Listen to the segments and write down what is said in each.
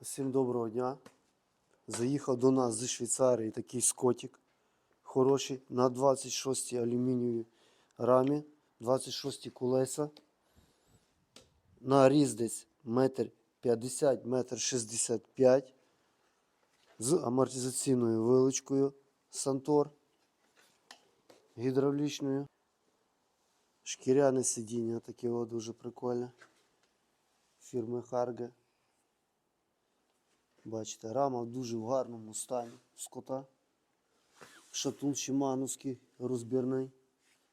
Всім доброго дня. Заїхав до нас зі Швейцарії такий скотик. Хороший на 26 алюмінієвій рамі, 26 колеса. На різ десь метр 50, метр 65 з амортизаційною вилочкою Сантор гідравлічною. Шкіряне сидіння таке дуже прикольне. Фірми Харге. Бачите, рама в дуже в гарному стані скота. Шатун Шимановський розбірний.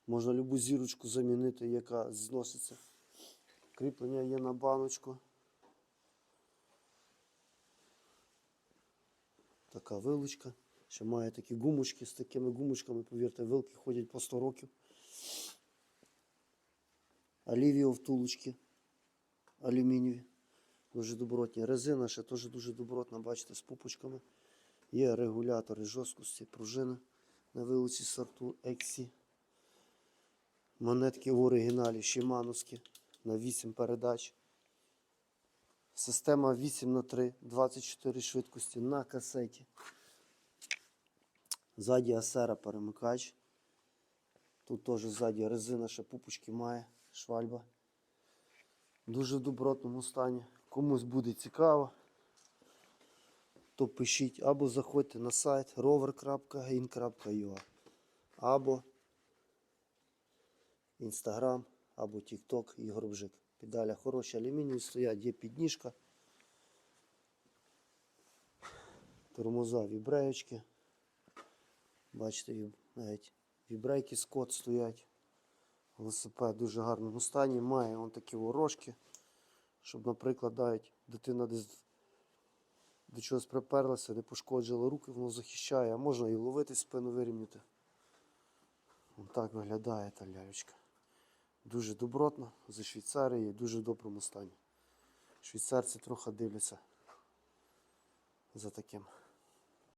Можна любу зірочку замінити, яка зноситься. Кріплення є на баночку. Така вилочка. Ще має такі гумочки з такими гумочками, повірте, вилки ходять по 100 років. Олівіо втулочки алюмінієві. Дуже добротні. Резина ще теж дуже добротна, бачите, з пупочками. Є регулятори жорсткості, пружини на вилиці сорту Ексі. Монетки в оригіналі Шимановські на 8 передач. Система 8 на 3 24 швидкості на касеті. Ззаді асера перемикач. Тут теж ззаді резина ще пупочки має, швальба. Дуже в добротному стані. Комусь буде цікаво, то пишіть або заходьте на сайт rover.in.ua або Instagram, або TikTok Ігор Бжик. Педаля хороші алюмінієві стоять, є підніжка. Тормоза вібреєчки. Бачите, навіть вібрейки скот стоять. Велосипед дуже гарному стані. Має он такі ворожки, щоб, наприклад, навіть дитина десь до чогось приперлася, не пошкоджила руки, воно захищає, а можна і ловити спину вирівняти. Ось так виглядає та лялечка. Дуже добротно, зі Швейцарії, в дуже доброму стані. Швейцарці трохи дивляться за таким.